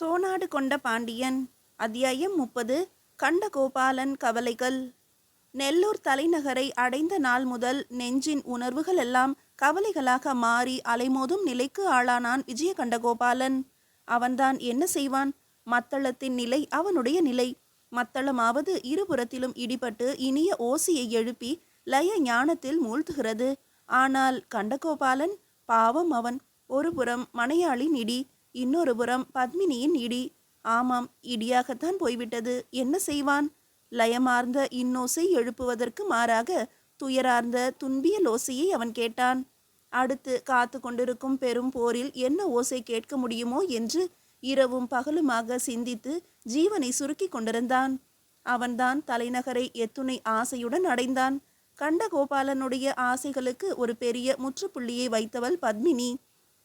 சோனாடு கொண்ட பாண்டியன். அத்தியாயம் முப்பது. கண்டகோபாலன் கவலைகள். நெல்லூர் தலைநகரை அடைந்த நாள் முதல் நெஞ்சின் உணர்வுகள் எல்லாம் கவலைகளாக மாறி அலைமோதும் நிலைக்கு ஆளானான் விஜயகண்டகோபாலன். அவன்தான் என்ன செய்வான்? மத்தளத்தின் நிலை அவனுடைய நிலை. மத்தளமாவது இருபுறத்திலும் இடிபட்டு இனிய ஓசையை எழுப்பி லய ஞானத்தில் மூழ்த்துகிறது ஆனால் கண்டகோபாலன் பாவம் அவன். ஒருபுறம் மனையாளின் இடி. இன்னொரு புறம் பத்மினியின் இடி. ஆமாம் இடியாகத்தான் போய்விட்டது. என்ன செய்வான்? லயமார்ந்த இன்னோசை எழுப்புவதற்கு மாறாக துயரார்ந்த துன்பியல் ஓசையை அவன் கேட்டான். அடுத்து காத்து கொண்டிருக்கும் பெரும் போரில் என்ன ஓசை கேட்க முடியுமோ என்று இரவும் பகலுமாக சிந்தித்து ஜீவனை சுருக்கிக் கொண்டிருந்தான். அவன்தான் தலைநகரை எத்துணை ஆசையுடன் அடைந்தான். கண்டகோபாலனுடைய ஆசைகளுக்கு ஒரு பெரிய முற்றுப்புள்ளியை வைத்தவள் பத்மினி.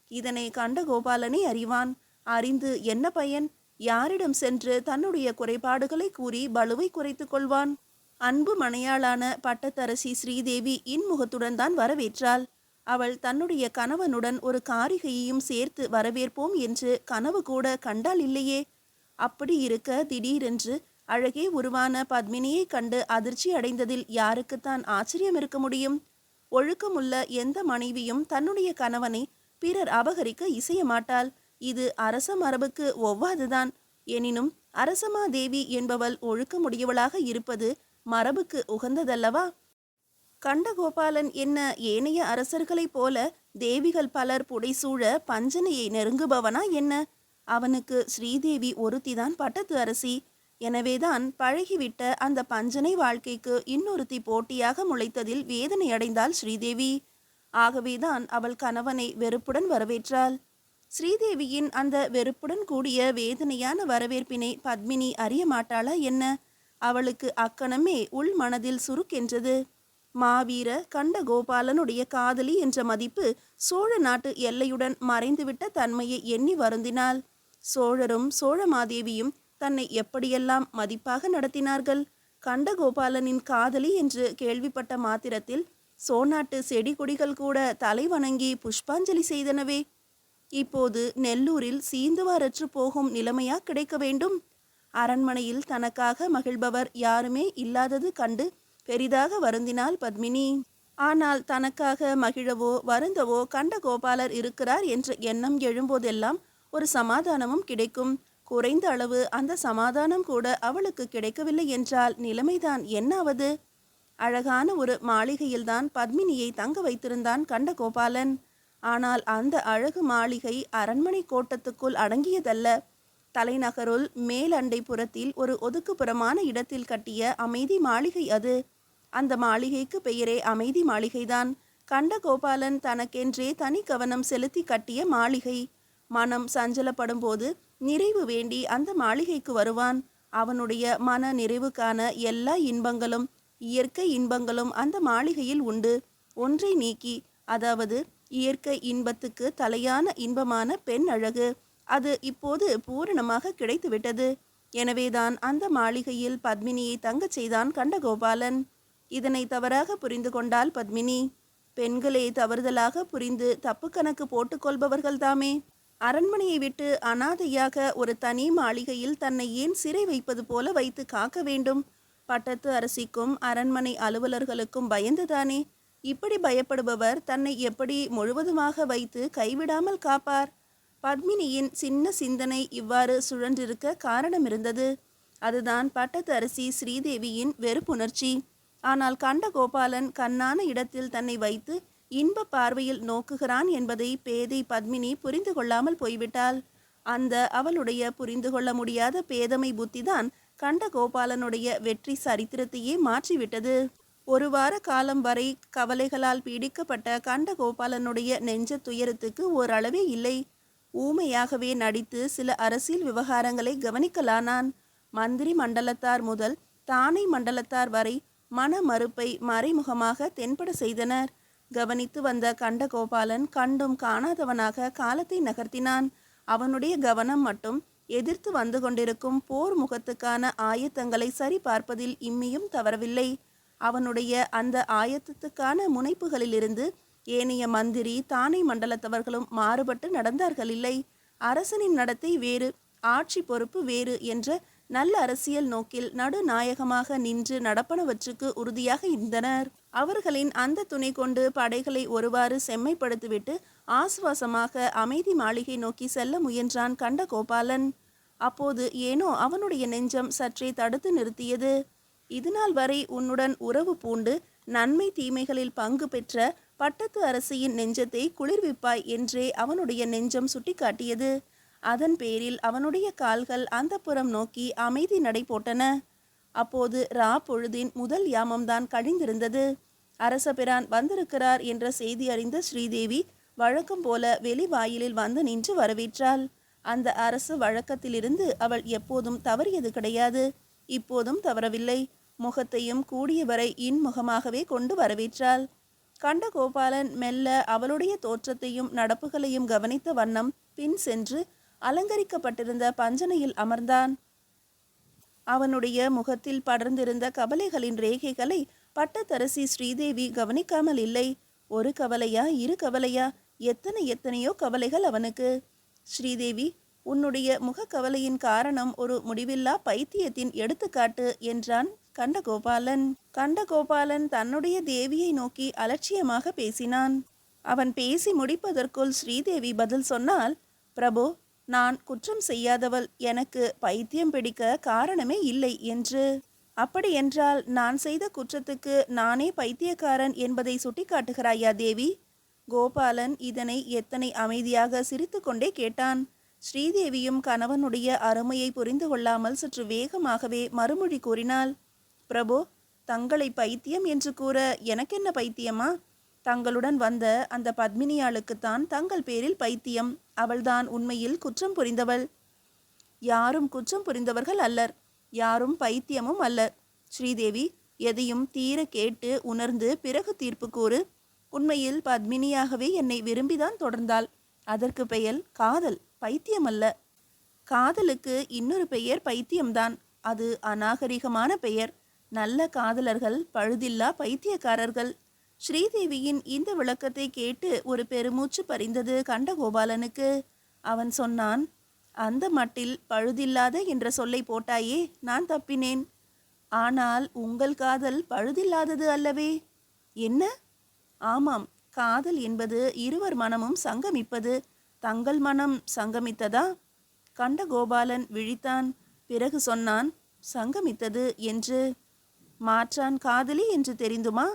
இதனை கண்டகோபாலனே அறிவான். அறிந்து என்ன பயன்? யாரிடம் சென்று தன்னுடைய குறைபாடுகளை கூறி பலுவை குறைத்து கொள்வான்? அன்பு மனையாளான பட்டத்தரசி ஸ்ரீதேவி இன்முகத்துடன் தான் வரவேற்றாள். அவள் தன்னுடைய கணவனுடன் ஒரு காரிகையையும் சேர்த்து வரவேற்போம் என்று கனவு கூட கண்டால் இல்லையே. அப்படி இருக்க திடீரென்று அழகே உருவான பத்மினியை கண்டு அதிர்ச்சி அடைந்ததில் யாருக்குத்தான் ஆச்சரியம் இருக்க முடியும்? ஒழுக்கமுள்ள எந்த மனைவியும் தன்னுடைய கணவனை பிறர் அபகரிக்க இசைய மாட்டாள் இது அரச மரபுக்கு ஒவ்வாதுதான். எனினும் அரசமாதேவி என்பவள் ஒழுக்கமுடையவளாக இருப்பது மரபுக்கு உகந்ததல்லவா? கண்டகோபாலன் என்ன ஏனைய அரசர்களைப் போல தேவிகள் பலர் புடைசூழ பஞ்சனையை நெருங்குபவனா என்ன? அவனுக்கு ஸ்ரீதேவி ஒருத்திதான் பட்டத்து அரசி. எனவேதான் பழகிவிட்ட அந்த பஞ்சனை வாழ்க்கைக்கு இன்னொருத்தி போட்டியாக முளைத்ததில் வேதனை அடைந்தாள் ஸ்ரீதேவி. ஆகவேதான் அவள் கணவனை வெறுப்புடன் வரவேற்றாள். ஸ்ரீதேவியின் அந்த வெறுப்புடன் கூடிய வேதனையான வரவேற்பினை பத்மினி அறிய மாட்டாளா என்ன? அவளுக்கு அக்கணமே உள் மனதில் சுருக்கென்றது. மாவீர கண்டகோபாலனுடைய காதலி என்ற மதிப்பு சோழ நாட்டு எல்லையுடன் மறைந்துவிட்ட தன்மையை எண்ணி வருந்தினாள். சோழரும் சோழமாதேவியும் தன்னை எப்படியெல்லாம் மதிப்பாக நடத்தினார்கள்? கண்டகோபாலனின் காதலி என்று கேள்விப்பட்ட மாத்திரத்தில் சோநாட்டு செடி கொடிகள் கூட தலை வணங்கி புஷ்பாஞ்சலி செய்தனவே. இப்போது நெல்லூரில் சீந்துவாரற்று போகும் நிலைமையா கிடைக்க வேண்டும்? அரண்மனையில் தனக்காக மகிழ்பவர் யாருமே இல்லாதது கண்டு பெரிதாக வருந்தினாள் பத்மினி. ஆனால் தனக்காக மகிழவோ வருந்தவோ கண்ட கோபாலர் இருக்கிறார் என்ற எண்ணம் எழும்போதெல்லாம் ஒரு சமாதானமும் கிடைக்கும். குறைந்த அளவு அந்த சமாதானம் கூட அவளுக்கு கிடைக்கவில்லை என்றால் நிலைமைதான் என்னாவது? அழகான ஒரு மாளிகையில்தான் பத்மினியை தங்க வைத்திருந்தான் கண்டகோபாலன் ஆனால் அந்த அழகு மாளிகை அரண்மனை கோட்டத்துக்குள் அடங்கியதல்ல. தலைநகருள் மேலண்டை புறத்தில் ஒரு ஒதுக்குப்புறமான இடத்தில் கட்டிய அமைதி மாளிகை அது. அந்த மாளிகைக்கு பெயரே அமைதி மாளிகைதான். கண்டகோபாலன் தனக்கென்றே தனி கவனம் செலுத்தி கட்டிய மாளிகை. மனம் சஞ்சலப்படும் போது நிறைவு வேண்டி அந்த மாளிகைக்கு வருவான். அவனுடைய மன நிறைவுக்கான எல்லா இன்பங்களும் இயற்கை இன்பங்களும் அந்த மாளிகையில் உண்டு. ஒன்றை நீக்கி அதாவது இயற்கை இன்பத்துக்கு தலையான இன்பமான பெண் அழகு. அது இப்போது பூரணமாக கிடைத்துவிட்டது. எனவேதான் அந்த மாளிகையில் பத்மினியை தங்கச் செய்தான் கண்டகோபாலன். இதனை தவறாக புரிந்து கொண்டால் பத்மினி. பெண்களே தவறுதலாக புரிந்து தப்பு கணக்கு போட்டுக்கொள்பவர்கள்தாமே அரண்மனையை விட்டு அனாதையாக ஒரு தனி மாளிகையில் தன்னை ஏன் சிறை வைப்பது போல வைத்து காக்க வேண்டும்? பட்டத்து அரசிக்கும் அரண்மனை அலுவலர்களுக்கும் பயந்துதானே? இப்படி பயப்படுபவர் தன்னை எப்படி முழுவதுமாக வைத்து கைவிடாமல் காப்பார்? பத்மினியின் சின்ன சிந்தனை இவ்வாறு சுழன்றிருக்க காரணம் இருந்தது அதுதான் பட்டத்து அரசி ஸ்ரீதேவியின் வெறுப்புணர்ச்சி. ஆனால் கண்டகோபாலன் கண்ணான இடத்தில் தன்னை வைத்து இன்ப பார்வையில் நோக்குகிறான் என்பதை பேதை பத்மினி புரிந்து கொள்ளாமல் போய்விட்டாள். அந்த அவளுடைய புரிந்து கொள்ள முடியாத பேதமை புத்திதான் கண்டகோபாலனுடைய வெற்றி சரித்திரத்தையே மாற்றிவிட்டது. ஒரு வார காலம் வரை கவலைகளால் பீடிக்கப்பட்ட கண்டகோபாலனுடைய நெஞ்ச துயரத்துக்கு ஓரளவே இல்லை. ஊமையாகவே நடித்து சில அரசியல் விவகாரங்களை கவனிக்கலானான். மந்திரி மண்டலத்தார் முதல் தானை மண்டலத்தார் வரை மன மறுப்பை மறைமுகமாக தென்பட செய்தனர். கவனித்து வந்த கண்டகோபாலன் கண்டும் காணாதவனாக காலத்தை நகர்த்தினான். அவனுடைய கவனம் மட்டும் எதிர்த்து வந்து கொண்டிருக்கும் போர் முகத்துக்கான ஆயத்தங்களை சரிபார்ப்பதில் இம்மியும் தவறவில்லை. அவனுடைய அந்த ஆயத்தத்துக்கான முனைப்புகளிலிருந்து ஏனைய மந்திரி தானை மண்டலத்தவர்களும் மாறுபட்டு நடந்தார்கள் இல்லை அரசனின் நடத்தை வேறு ஆட்சி பொறுப்பு வேறு என்ற நல்ல அரசியல் நோக்கில் நடுநாயகமாக நின்று நடப்பனவற்றுக்கு உறுதியாக இருந்தனர். அவர்களின் அந்த துணை கொண்டு படைகளை ஒருவாறு செம்மைப்படுத்திவிட்டு ஆசுவாசமாக அமைதி மாளிகை நோக்கி செல்ல முயன்றான் கண்ட கோபாலன். அப்போது ஏனோ அவனுடைய நெஞ்சம் சற்றே தடுத்து நிறுத்தியது. இதுநாள் வரை உன்னுடன் உறவு பூண்டு நன்மை தீமைகளில் பங்கு பெற்ற பட்டத்து அரசியின் நெஞ்சத்தை குளிர்விப்பாய் என்றே அவனுடைய நெஞ்சம் சுட்டிக்காட்டியது. அதன் பேரில் அவனுடைய கால்கள் அந்த புறம் நோக்கி அமைதி நடை போட்டன அப்போது ரா பொழுதின் முதல் யாமம்தான் கழிந்திருந்தது. அரசபிரான் வந்திருக்கிறார் என்ற செய்தி அறிந்த ஸ்ரீதேவி வழக்கம் போல வெளிவாயிலில் வந்து நின்று வரவேற்றாள். அந்த அரசு வழக்கத்திலிருந்து அவள் எப்போதும் தவறியது கிடையாது. இப்போதும் தவறவில்லை. முகத்தையும் கூடியவரை இன்முகமாகவே கொண்டு வரவேற்றாள். கண்டகோபாலன் மெல்ல அவளுடைய தோற்றத்தையும் நடப்புகளையும் கவனித்த வண்ணம் பின் சென்று அலங்கரிக்கப்பட்டிருந்த பஞ்சனையில் அமர்ந்தான். அவனுடைய முகத்தில் படர்ந்திருந்த கவலைகளின் ரேகைகளை பட்டத்தரசி ஸ்ரீதேவி கவனிக்காமல் இல்லை. ஒரு கவலையா இரு கவலையா? எத்தனை எத்தனையோ கவலைகள் அவனுக்கு. ஸ்ரீதேவி உன்னுடைய முகக்கவலையின் காரணம் ஒரு முடிவில்லா பைத்தியத்தின் எடுத்துக்காட்டு என்றான் கண்டகோபாலன். கண்டகோபாலன் தன்னுடைய தேவியை நோக்கி அலட்சியமாக பேசினான். அவன் பேசி முடிப்பதற்குள் ஸ்ரீதேவி பதில் சொன்னால் பிரபு நான் குற்றம் செய்யாதவள். எனக்கு பைத்தியம் பிடிக்க காரணமே இல்லை என்று. அப்படி என்றால் நான் செய்த குற்றத்துக்கு நானே பைத்தியக்காரன் என்பதை சுட்டிக்காட்டுகிறாயா தேவி? கோபாலன் இதனை எத்தனை அமைதியாக சிரித்துக்கொண்டே கேட்டான். ஸ்ரீதேவியும் கணவனுடைய அருமையை புரிந்து கொள்ளாமல் சற்று வேகமாகவே மறுமொழி கூறினாள். பிரபு தங்களை பைத்தியம் என்று கூற எனக்கென்ன பைத்தியமா? தங்களுடன் வந்த அந்த பத்மினியாளுக்குத்தான் தங்கள் பேரில் பைத்தியம். அவள்தான் உண்மையில் குற்றம் புரிந்தவள். யாரும் குற்றம் புரிந்தவர்கள் அல்லர். யாரும் பைத்தியமும் அல்ல. ஸ்ரீதேவி எதையும் தீர கேட்டு உணர்ந்து பிறகு தீர்ப்பு கூறு உண்மையில் பத்மினியாகவே என்னை விரும்பிதான் தொடர்ந்தாள். அதற்கு பெயர் காதல் பைத்தியம் அல்ல காதலுக்கு இன்னொரு பெயர் பைத்தியம்தான். அது அநாகரிகமான பெயர். நல்ல காதலர்கள் பழுதில்லா பைத்தியக்காரர்கள். ஸ்ரீதேவியின் இந்த விளக்கத்தை கேட்டு ஒரு பெருமூச்சு பறிந்தது கண்டகோபாலனுக்கு. அவன் சொன்னான் அந்த மட்டில் பழுதில்லாத என்ற சொல்லை போட்டாயே நான் தப்பினேன். ஆனால் உங்கள் காதல் பழுதில்லாதது அல்லவே? என்ன? ஆமாம் காதல் என்பது இருவர் மனமும் சங்கமிப்பது. தங்கள் மனம் சங்கமித்ததா? கண்டகோபாலன் விழித்தான். பிறகு சொன்னான் சங்கமித்தது என்று. மாற்றான் காதலி என்று தெரிந்துமா?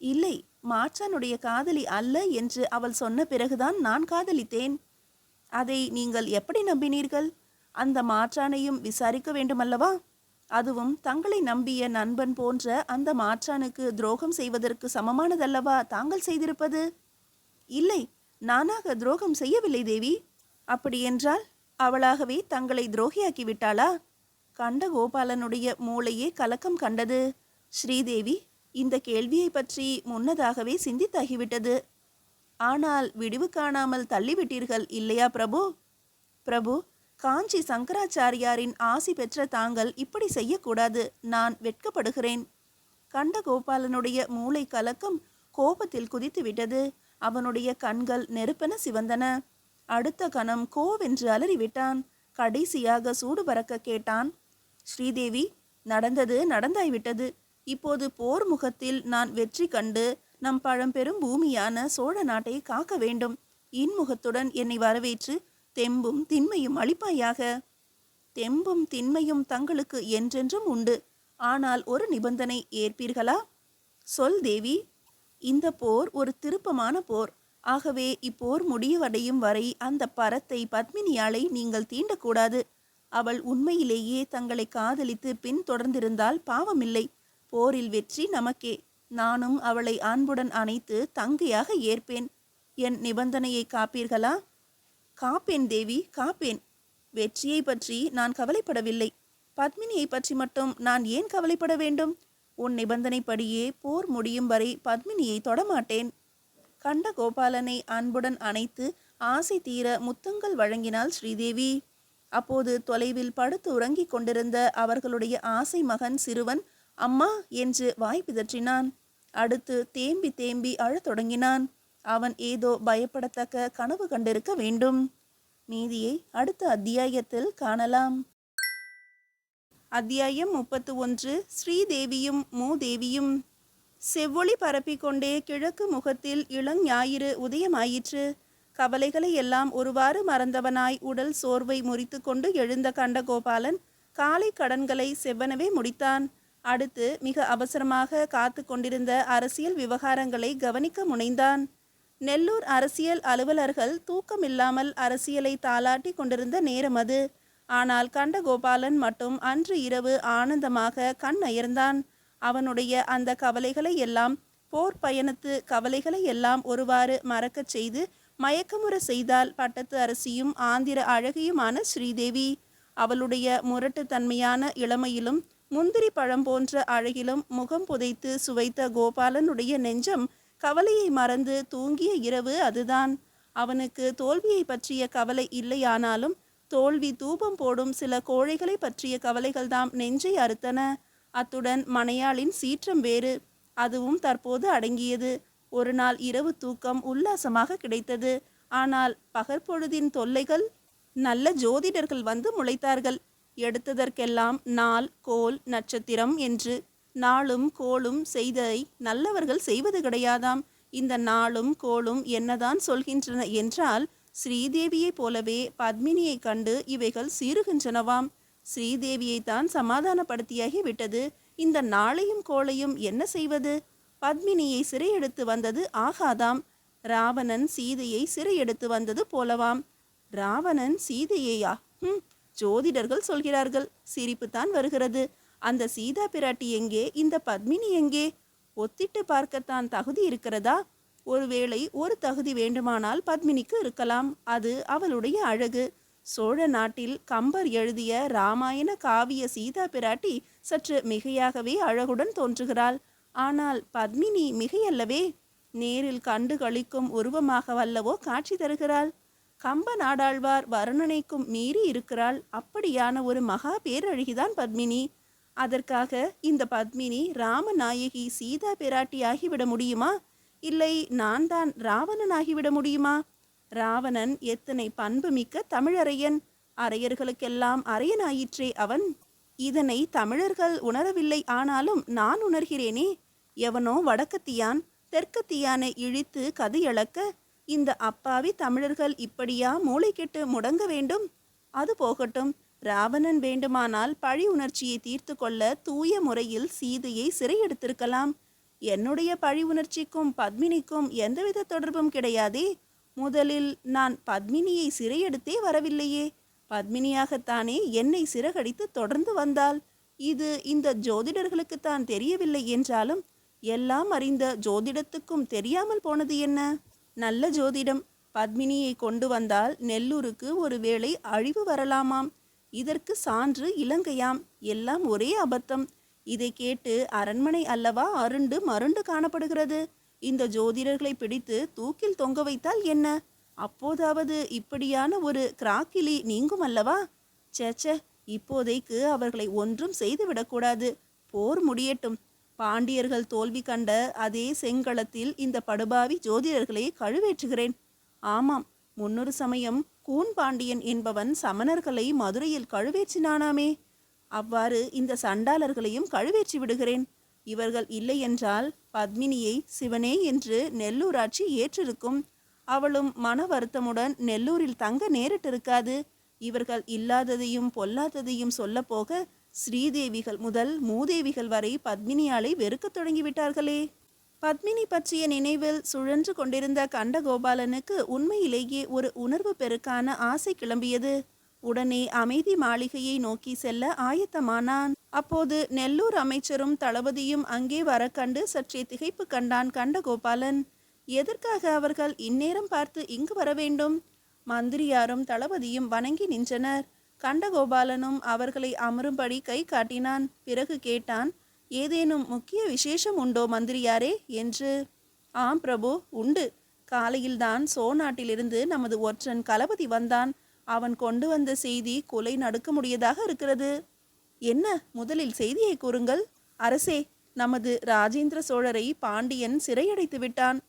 இல்லை மாற்றானுடைய காதலி அல்ல என்று அவள் சொன்ன பிறகுதான் நான் காதலித்தேன். அதை நீங்கள் எப்படி நம்பினீர்கள்? அந்த மாற்றானையும் விசாரிக்க வேண்டுமல்லவா? அதுவும் தங்களை நம்பிய நண்பன் போன்ற அந்த மாற்றானுக்கு துரோகம் செய்வதற்கு சமமானதல்லவா தாங்கள் செய்திருப்பது? இல்லை நானாக துரோகம் செய்யவில்லை தேவி. அப்படியென்றால் அவளாகவே தங்களை துரோகியாக்கி விட்டாளா? கண்ட கோபாலனுடைய மூளையே கலக்கம் கண்டது. ஸ்ரீதேவி இந்த கேள்வியை பற்றி முன்னதாகவே சிந்தித்தாகிவிட்டது. ஆனால் விடிவு காணாமல் தள்ளிவிட்டீர்கள் இல்லையா பிரபு? பிரபு காஞ்சி சங்கராச்சாரியாரின் ஆசி பெற்ற தாங்கள் இப்படி செய்யக்கூடாது நான் வெட்கப்படுகிறேன். கண்டகோபாலனுடைய மூளை கலக்கம் கோபத்தில் குதித்து விட்டது அவனுடைய கண்கள் நெருப்பென சிவந்தன. அடுத்த கணம் கோவென்று அலறிவிட்டான். கடைசியாக சூடு பறக்க கேட்டான். ஸ்ரீதேவி நடந்தது நடந்தாய்விட்டது. இப்போது போர் முகத்தில் நான் வெற்றி கண்டு நம் பழம்பெரும் பூமியான சோழ நாட்டை காக்க வேண்டும். இன்முகத்துடன் என்னை வரவேற்று தெம்பும் திண்மையும் அளிப்பாயாக. தெம்பும் திண்மையும் தங்களுக்கு என்றென்றும் உண்டு. ஆனால் ஒரு நிபந்தனை ஏற்பீர்களா? சொல் தேவி. இந்த போர் ஒரு திருப்பமான போர். ஆகவே இப்போர் முடிவடையும் வரை அந்த பரத்தை பத்மினியாளை நீங்கள் தீண்டக்கூடாது. அவள் உண்மையிலேயே தங்களை காதலித்து பின் தொடர்ந்திருந்தால் பாவமில்லை. போரில் வெற்றி நமக்கே. நானும் அவளை அன்புடன் அணைத்து தங்கையாக ஏற்பேன். என் நிபந்தனையை காப்பீர்களா? காப்பேன் தேவி காப்பேன். வெற்றியை பற்றி நான் கவலைப்படவில்லை. பத்மினியை பற்றி மட்டும் நான் ஏன் கவலைப்பட வேண்டும்? உன் நிபந்தனைப்படியே போர் முடியும் வரை பத்மினியை தொடமாட்டேன். கண்ட கோபாலனை அன்புடன் அணைத்து ஆசை தீர முத்தங்கள் வழங்கினாள் ஸ்ரீதேவி. அப்போது தொலைவில் படுத்து உறங்கிக் கொண்டிருந்த அவர்களுடைய ஆசை மகன் சிறுவன் அம்மா என்று வாய் பிதற்றினான். அடுத்து தேம்பி தேம்பி அழத் தொடங்கினான். அவன் ஏதோ பயப்படத்தக்க கனவு கண்டிருக்க வேண்டும். மீதியை அடுத்த அத்தியாயத்தில் காணலாம். அத்தியாயம் முப்பத்து ஒன்று ஸ்ரீதேவியும் மூதேவியும். செவ்வொளி பரப்பிக்கொண்டே கிழக்கு முகத்தில் இளஞாயிறு உதயமாயிற்று. கவலைகளை எல்லாம் ஒருவாறு மறந்தவனாய் உடல் சோர்வை முறித்து கொண்டு எழுந்த கண்டகோபாலன் காலை கடன்களை செவ்வனவே முடித்தான். அடுத்து மிக அவசரமாக காத்து கொண்டிருந்த அரசியல் விவகாரங்களை கவனிக்க முனைந்தான். நெல்லூர் அரசியல் அலுவலர்கள் தூக்கமில்லாமல் அரசியலை தாளாட்டி கொண்டிருந்த நேரம் அது. ஆனால் கண்டகோபாலன் மட்டும் அன்று இரவு ஆனந்தமாக கண் அயர்ந்தான். அவனுடைய அந்த கவலைகளை எல்லாம் போர் பயணத்து கவலைகளை எல்லாம் ஒருவாறு மறக்கச் செய்து மயக்கமுற செய்தால் பட்டத்து அரசியும் ஆந்திர அழகியுமான ஸ்ரீதேவி. அவளுடைய முரட்டுத்தன்மையான இளமையிலும் முந்திரி பழம் போன்ற அழகிலும் முகம் புதைத்து சுவைத்த கோபாலனுடைய நெஞ்சம் கவலையை மறந்து தூங்கிய இரவு அதுதான். அவனுக்கு தோல்வியை பற்றிய கவலை இல்லையானாலும் தோல்வி தூபம் போடும் சில கோழைகளை பற்றிய கவலைகள்தாம் நெஞ்சை அறுத்தன. அத்துடன் மனையாளின் சீற்றம் வேறு. அதுவும் தற்போது அடங்கியது. ஒரு நாள் இரவு தூக்கம் உல்லாசமாக கிடைத்தது. ஆனால் பகற்பொழுதின் தொல்லைகள்? நல்ல ஜோதிடர்கள் வந்து முளைத்தார்கள். எடுத்ததற்கெல்லாம் நாள் கோல் நட்சத்திரம் என்று நாளும் கோளும் செய்ததை நல்லவர்கள் செய்வது கிடையாதாம். இந்த நாளும் கோளும் என்னதான் சொல்கின்றன என்றால் ஸ்ரீதேவியைப் போலவே பத்மினியைக் கண்டு இவைகள் சீறுகின்றனவாம். ஸ்ரீதேவியை தான் சமாதானப்படுத்தியாகி விட்டது இந்த நாளையும் கோளையும் என்ன செய்வது? பத்மினியை சிறையெடுத்து வந்தது ஆகாதாம். ராவணன் சீதையை சிறையெடுத்து வந்தது போலவாம். ராவணன் சீதையையா? ம் ஜோதிடர்கள் சொல்கிறார்கள் சிரிப்புத்தான் வருகிறது. அந்த சீதா பிராட்டி எங்கே? இந்த பத்மினி எங்கே? ஒத்திட்டு பார்க்கத்தான் தகுதி இருக்கிறதா? ஒருவேளை ஒரு தகுதி வேண்டுமானால் பத்மினிக்கு இருக்கலாம். அது அவளுடைய அழகு. சோழ நாட்டில் கம்பர் எழுதிய ராமாயண காவிய சீதா பிராட்டி சற்று மிகையாகவே அழகுடன் தோன்றுகிறாள். ஆனால் பத்மினி மிகையல்லவே. நேரில் கண்டு கழிக்கும் உருவமாக வல்லவோ காட்சி தருகிறாள். கம்ப நாடாழ்வார் வருணனைக்கும் மீறி இருக்கிறாள். அப்படியான ஒரு மகா பேரழகிதான் பத்மினி. அதற்காக இந்த பத்மினி ராமநாயகி சீதா பிராட்டி ஆகிவிட முடியுமா? இல்லை நான் தான் ராவணன் ஆகிவிட முடியுமா? ராவணன் எத்தனை பண்புமிக்க தமிழரையன். அரையர்களுக்கெல்லாம் அரையனாயிற்றே அவன். இதனை தமிழர்கள் உணரவில்லை ஆனாலும் நான் உணர்கிறேனே. எவனோ வடக்கத்தியான் தெற்கத்தியானை இழித்து கதையளக்க இந்த அப்பாவி தமிழர்கள் இப்படியா மூளை கெட்டு முடங்க வேண்டும்? அது போகட்டும். ராவணன் வேண்டுமானால் பழி உணர்ச்சியை தீர்த்து கொள்ள தூய முறையில் சீதையை சிறையெடுத்திருக்கலாம். என்னுடைய பழி உணர்ச்சிக்கும் பத்மினிக்கும் எந்தவித தொடர்பும் கிடையாதே. முதலில் நான் பத்மினியை சிறையெடுத்தே வரவில்லையே. பத்மினியாகத்தானே என்னை சிறகடித்து தொடர்ந்து வந்தாள். இது இந்த ஜோதிடர்களுக்குத்தான் தெரியவில்லை என்றாலும் எல்லாம் அறிந்த ஜோதிடத்துக்கும் தெரியாமல் போனது என்ன? நல்ல ஜோதிடம் பத்மினியை கொண்டு வந்தால் நெல்லூருக்கு ஒருவேளை அழிவு வரலாமாம்? இதற்கு சான்று இலங்கையாம். எல்லாம் ஒரே அபத்தம். இதை கேட்டு அரண்மனை அல்லவா அருண்டு மருண்டு காணப்படுகிறது? இந்த ஜோதிடர்களை பிடித்து தூக்கில் தொங்க வைத்தால் என்ன? அப்போதாவது இப்படியான ஒரு கிராக்கிலி நீங்கும் அல்லவா? சேச்ச இப்போதைக்கு அவர்களை ஒன்றும் செய்துவிடக்கூடாது. போர் முடியட்டும். பாண்டியர்கள் தோல்வி கண்ட அதே செங்களத்தில் இந்த படுபாவி ஜோதிடர்களை கழுவேற்றுகிறேன். ஆமாம் முன்னொரு சமயம் கூன் பாண்டியன் என்பவன் சமணர்களை மதுரையில் கழுவேற்றினானாமே. அவ்வாறு இந்த சண்டாளர்களையும் கழுவேற்றி விடுகிறேன். இவர்கள் இல்லை என்றால் பத்மினியை சிவனே என்று நெல்லூராட்சி ஏற்றிருக்கும். அவளும் மன வருத்தமுடன் நெல்லூரில் தங்க நேரிட்டிருக்காது. இவர்கள் இல்லாததையும் பொல்லாததையும் சொல்லப்போக ஸ்ரீதேவிகள் முதல் மூதேவிகள் வரை பத்மினியாலை வெறுக்கத் தொடங்கிவிட்டார்களே. பத்மினி பற்றிய நினைவில் சுழன்று கொண்டிருந்த கண்டகோபாலனுக்கு உண்மையிலேயே ஒரு உணர்வு பெருக்கான ஆசை கிளம்பியது. உடனே அமைதி மாளிகையை நோக்கி செல்ல ஆயத்தமானான். அப்போது நெல்லூர் அமைச்சரும் தளபதியும் அங்கே வர கண்டு சற்றே திகைப்பு கண்டான் கண்டகோபாலன். எதற்காக அவர்கள் இந்நேரம் பார்த்து இங்கு வர வேண்டும்? மந்திரியாரும் தளபதியும் வணங்கி நின்றனர். கண்டகோபாலனும் அவர்களை அமரும்படி கை காட்டினான். பிறகு கேட்டான் ஏதேனும் முக்கிய விசேஷம் உண்டோ மந்திரியாரே? என்று. ஆம் பிரபு உண்டு. காலையில்தான் சோநாட்டிலிருந்து நமது ஒற்றன் களபதி வந்தான். அவன் கொண்டு வந்த செய்தி கொலை நடுக்க முடியதாக இருக்கிறது. என்ன? முதலில் செய்தியை கூறுங்கள். அரசே நமது ராஜேந்திர சோழரை பாண்டியன் சிறையடைத்து விட்டான்.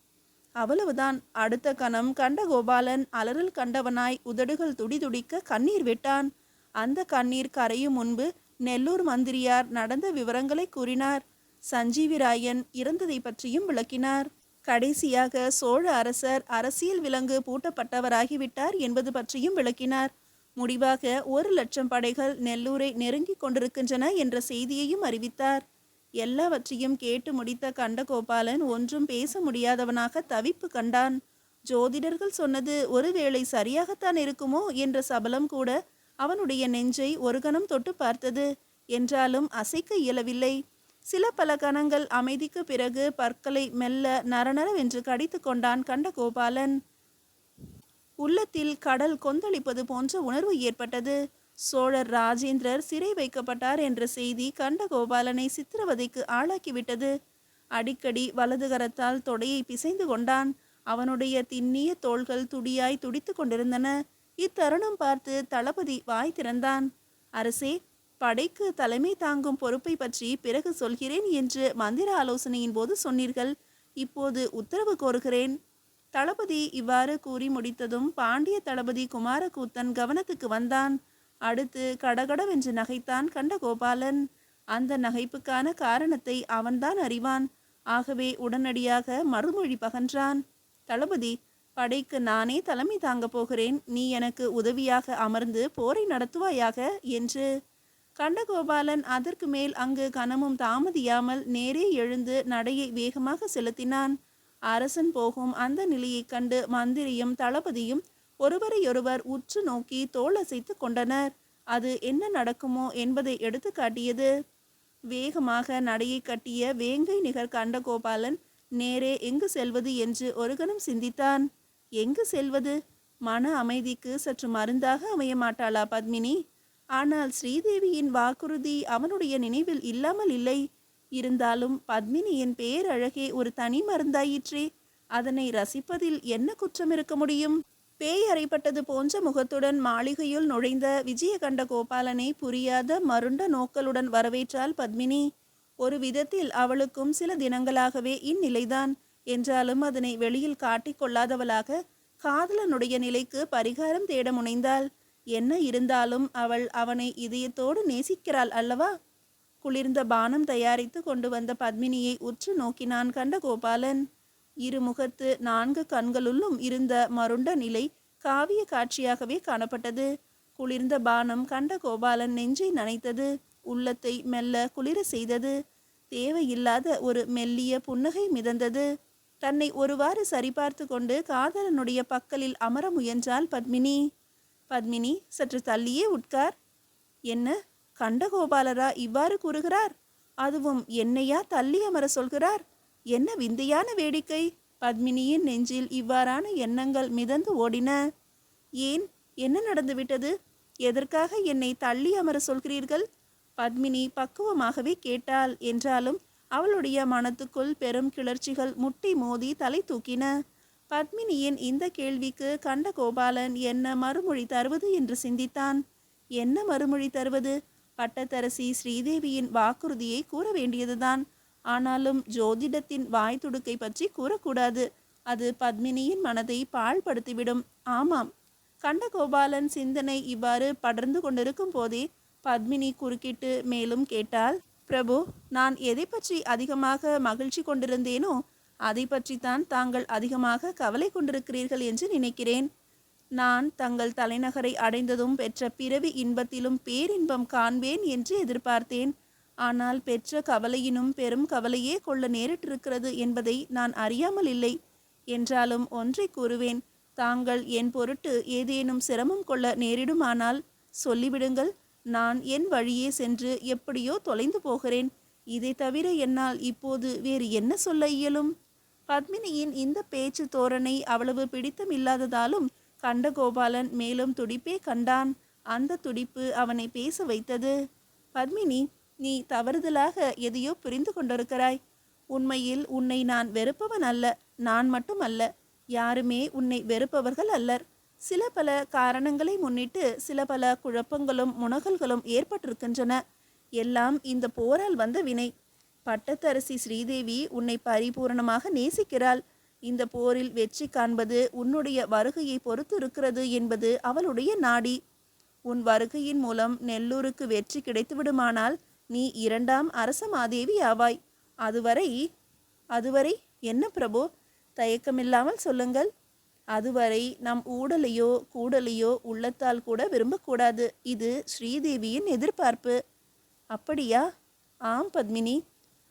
அவ்வளவுதான். அடுத்த கணம் கண்டகோபாலன் அலறல் கண்டவனாய் உதடுகள் துடிதுடிக்க கண்ணீர் விட்டான். அந்த கண்ணீர் கரையும் முன்பு நெல்லூர் மந்திரியார் நடந்த விவரங்களை கூறினார். சஞ்சீவிராயன் இறந்ததை பற்றியும் விளக்கினார். கடைசியாக சோழ அரசர் அரசியல் விலங்கு பூட்டப்பட்டவராகிவிட்டார் என்பது பற்றியும் விளக்கினார். முடிவாக ஒரு லட்சம் படைகள் நெல்லூரை நெருங்கிக் கொண்டிருக்கின்றன என்ற செய்தியையும் அறிவித்தார். எல்லாவற்றையும் கேட்டு முடித்த கண்டகோபாலன் ஒன்றும் பேச முடியாதவனாக தவிப்பு கண்டான். ஜோதிடர்கள் சொன்னது ஒருவேளை சரியாகத்தான் இருக்குமோ? என்ற சபலம் கூட அவனுடைய நெஞ்சை ஒரு கணம் தொட்டு பார்த்தது என்றாலும் அசைக்க இயலவில்லை. சில பல கணங்கள் அமைதிக்கு பிறகு பற்களை மெல்ல நரநரவென்று கடித்து கொண்டான் கண்டகோபாலன் உள்ளத்தில் கடல் கொந்தளிப்பது போன்ற உணர்வு ஏற்பட்டது. சோழர் ராஜேந்திரர் சிறை வைக்கப்பட்டார் என்ற செய்தி கண்டகோபாலனை சித்திரவதைக்கு ஆளாக்கிவிட்டது. அடிக்கடி வலது கரத்தால் தொடையை பிசைந்து கொண்டான். அவனுடைய திண்ணிய தோள்கள் துடியாய் துடித்து கொண்டிருந்தன. இத்தருணம் பார்த்து தளபதி வாய் திறந்தான். அரசே படைக்கு தலைமை தாங்கும் பொறுப்பை பற்றி பிறகு சொல்கிறேன் என்று மந்திர ஆலோசனையின் போது சொன்னீர்கள். இப்போது உத்தரவு கோருகிறேன். தளபதி இவ்வாறு கூறி முடித்ததும் பாண்டிய தளபதி குமாரகூத்தன் கவனத்துக்கு வந்தான். அடுத்து கடகடவென்று நகைத்தான் கண்டகோபாலன். அந்த நகைப்புக்கான காரணத்தை அவன்தான் அறிவான். ஆகவே உடனடியாக மறுமொழி பகன்றான். தளபதி படைக்கு நானே தலைமை தாங்கப் போகிறேன். நீ எனக்கு உதவியாக அமர்ந்து போரை நடத்துவாயாக என்று கண்டகோபாலன் அதற்கு மேல் அங்கு கனமும் தாமதியாமல் நேரே எழுந்து நடையை வேகமாக செலுத்தினான். அரசன் போகும் அந்த நிலையைக் கண்டு மந்திரியும் தளபதியும் ஒருவரையொருவர் உற்று நோக்கி தோளசைத்து கொண்டனர். அது என்ன நடக்குமோ என்பதை எடுத்து காட்டியது. வேகமாக நடையை கட்டிய வேங்கை நிகர் கண்டகோபாலன் நேரே எங்கு செல்வது என்று ஒரு கணம் சிந்தித்தான். எங்கு செல்வது? மன அமைதிக்கு சற்று மருந்தாக அமைய மாட்டாளா பத்மினி? ஆனால் ஸ்ரீதேவியின் வாக்குறுதி அவனுடைய நினைவில் இல்லாமல் இல்லை. இருந்தாலும் பத்மினியின் பேரழகே ஒரு தனி மருந்தாயிற்றே. அதனை ரசிப்பதில் என்ன குற்றம் இருக்க முடியும்? பேய் அறைப்பட்டது போன்ற முகத்துடன் மாளிகையுள் நுழைந்த விஜயகண்ட கோபாலனை புரியாத மருண்ட நோக்கலுடன் வரவேற்றாள் பத்மினி. ஒரு விதத்தில் அவளுக்கும் சில தினங்களாகவே இந்நிலைதான். என்றாலும் அதனை வெளியில் காட்டிக் கொள்ளாதவளாக காதலனுடைய நிலைக்கு பரிகாரம் தேட முனைந்தாள். என்ன இருந்தாலும் அவள் அவனை இதயத்தோடு நேசிக்கிறாள் அல்லவா? குளிர்ந்த பானம் தயாரித்து கொண்டு வந்த பத்மினியை உற்று நோக்கினான் கண்ட கோபாலன் இருமுகத்து நான்கு கண்களுள்ளும் இருந்த மருண்ட நிலை காவிய காட்சியாகவே காணப்பட்டது. குளிர்ந்த பானம் கண்ட கோபாலன் நெஞ்சை நனைத்தது. உள்ளத்தை மெல்ல குளிர செய்தது. தேவையில்லாத ஒரு மெல்லிய புன்னகை மிதந்தது. தன்னை ஒருவாறு சரிபார்த்து கொண்டு காதலனுடைய பக்கலில் அமர முயன்றாள் பத்மினி. பத்மினி சற்று தள்ளியே உட்கார். என்ன? கண்டகோபாலரா இவ்வாறு கூறுகிறார்? அதுவும் என்னையா தள்ளி அமர சொல்கிறார்? என்ன விந்தையான வேடிக்கை? பத்மினியின் நெஞ்சில் இவ்வாறான எண்ணங்கள் மிதந்து ஓடின. ஏன்? என்ன நடந்துவிட்டது? எதற்காக என்னை தள்ளி அமர சொல்கிறீர்கள்? பத்மினி பக்குவமாகவே கேட்டாள். என்றாலும் அவளுடைய மனத்துக்குள் பெரும் கிளர்ச்சிகள் முட்டி மோதி தலை தூக்கின. பத்மினியின் இந்த கேள்விக்கு கண்ட கோபாலன் என்ன மறுமொழி தருவது என்று சிந்தித்தான். என்ன மறுமொழி தருவது? பட்டத்தரசி ஸ்ரீதேவியின் வாக்குறுதியை கூற வேண்டியதுதான். ஆனாலும் ஜோதிடத்தின் வாய் துடுக்கை பற்றி கூறக்கூடாது. அது பத்மினியின் மனதை பாழ்படுத்திவிடும். ஆமாம். கண்டகோபாலன் சிந்தனை இவ்வாறு படர்ந்து கொண்டிருக்கும் போதே பத்மினி குறுக்கிட்டு மேலும் கேட்டாள். பிரபு நான் எதை பற்றி அதிகமாக மகிழ்ச்சி கொண்டிருந்தேனோ அதை பற்றித்தான் தாங்கள் அதிகமாக கவலை கொண்டிருக்கிறீர்கள் என்று நினைக்கிறேன். நான் தங்கள் தலைநகரை அடைந்ததும் பெற்ற பிறவி இன்பத்திலும் பேரின்பம் காண்பேன் என்று எதிர்பார்த்தேன். ஆனால் பெற்ற கவலையினும் பெரும் கவலையே கொள்ள நேரிட்டிருக்கிறது என்பதை நான் அறியாமல் இல்லை. என்றாலும் ஒன்றை கூறுவேன் தாங்கள் என் பொருட்டு ஏதேனும் சிரமம் கொள்ள நேரிடுமானால் சொல்லிவிடுங்கள். நான் என் வழியே சென்று எப்படியோ தொலைந்து போகிறேன். இதை தவிர என்னால் இப்போது வேறு என்ன சொல்ல இயலும்? பத்மினியின் இந்த பேச்சு தோரணை அவ்வளவு பிடித்தமில்லாததாலும் கண்டகோபாலன் மேலும் துடிப்பே கண்டான். அந்த துடிப்பு அவனை பேச வைத்தது. பத்மினி நீ தவறுதலாக எதையோ புரிந்து கொண்டிருக்கிறாய். உண்மையில் உன்னை நான் வெறுப்பவன் அல்ல நான் மட்டும் அல்ல யாருமே உன்னை வெறுப்பவர்கள் அல்லர். சில பல காரணங்களை முன்னிட்டு சில பல குழப்பங்களும் முனகல்களும் ஏற்பட்டிருக்கின்றன. எல்லாம் இந்த போரால் வந்த வினை. பட்டத்தரசி ஸ்ரீதேவி உன்னை பரிபூரணமாக நேசிக்கிறாள். இந்த போரில் வெற்றி காண்பது உன்னுடைய வருகையை பொறுத்து இருக்கிறது என்பது அவளுடைய நாடி. உன் வருகையின் மூலம் நெல்லூருக்கு வெற்றி கிடைத்துவிடுமானால் நீ இரண்டாம் அரச மாதேவி ஆவாய். அதுவரை அதுவரை என்ன பிரபு? தயக்கமில்லாமல் சொல்லுங்கள். அதுவரை நம் ஊடலையோ கூடலையோ உள்ளத்தால் கூட விரும்பக்கூடாது. இது ஸ்ரீதேவியின் எதிர்பார்ப்பு. அப்படியா? ஆம் பத்மினி.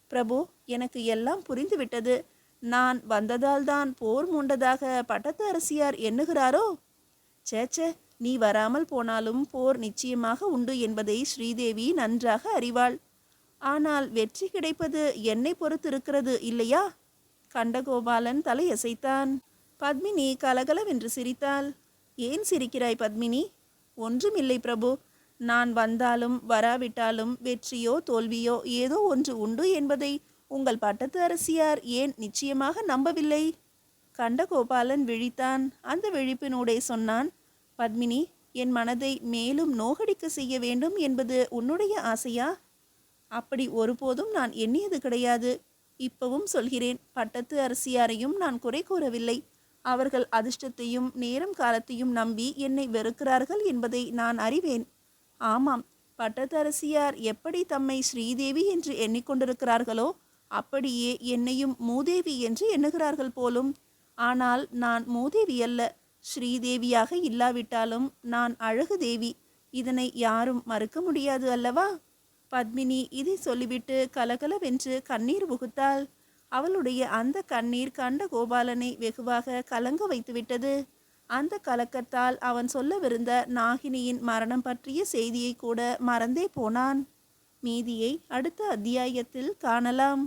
பிரபு எனக்கு எல்லாம் புரிந்துவிட்டது. நான் வந்ததால்தான் போர் மூண்டதாக பட்டத்து அரசியார் எண்ணுகிறாரோ? சேச்சே நீ வராமல் போனாலும் போர் நிச்சயமாக உண்டு என்பதை ஸ்ரீதேவி நன்றாக அறிவாள். ஆனால் வெற்றி கிடைப்பது என்னை பொறுத்திருக்கிறது இல்லையா? கண்டகோபாலன் தலையசைத்தான். பத்மினி கலகலவென்று சிரித்தாள். ஏன் சிரிக்கிறாய் பத்மினி? ஒன்றுமில்லை பிரபு. நான் வந்தாலும் வராவிட்டாலும் வெற்றியோ தோல்வியோ ஏதோ ஒன்று உண்டு என்பதை உங்கள் பட்டத்து அரசியார் ஏன் நிச்சயமாக நம்பவில்லை? கண்டகோபாலன் விழித்தான். அந்த விழிப்பினூடே சொன்னான் பத்மினி என் மனதை மேலும் நோகடிக்க செய்ய வேண்டும் என்பது உன்னுடைய ஆசையா? அப்படி ஒருபோதும் நான் எண்ணியது கிடையாது. இப்பவும் சொல்கிறேன் பட்டத்து அரசியாரையும் நான் குறை கூறவில்லை. அவர்கள் அதிர்ஷ்டத்தையும் நேரம் காலத்தையும் நம்பி என்னை வெறுக்கிறார்கள் என்பதை நான் அறிவேன். ஆமாம் பட்டத்தரசியார் எப்படி தம்மை ஸ்ரீதேவி என்று எண்ணிக்கொண்டிருக்கிறார்களோ அப்படியே என்னையும் மூதேவி என்று எண்ணுகிறார்கள் போலும். ஆனால் நான் மூதேவி அல்ல ஸ்ரீதேவியாக இல்லாவிட்டாலும் நான் அழகு தேவி. இதனை யாரும் மறுக்க முடியாது அல்லவா? பத்மினி இதை சொல்லிவிட்டு கலகலவென்று கண்ணீர் புகுத்தாள். அவளுடைய அந்த கண்ணீர் கண்ட கோபாலனை வெகுவாக கலங்க வைத்துவிட்டது. அந்த கலக்கத்தால் அவன் சொல்லவிருந்த நாகினியின் மரணம் பற்றிய செய்தியை கூட மறந்தே போனான். மீதியை அடுத்த அத்தியாயத்தில் காணலாம்.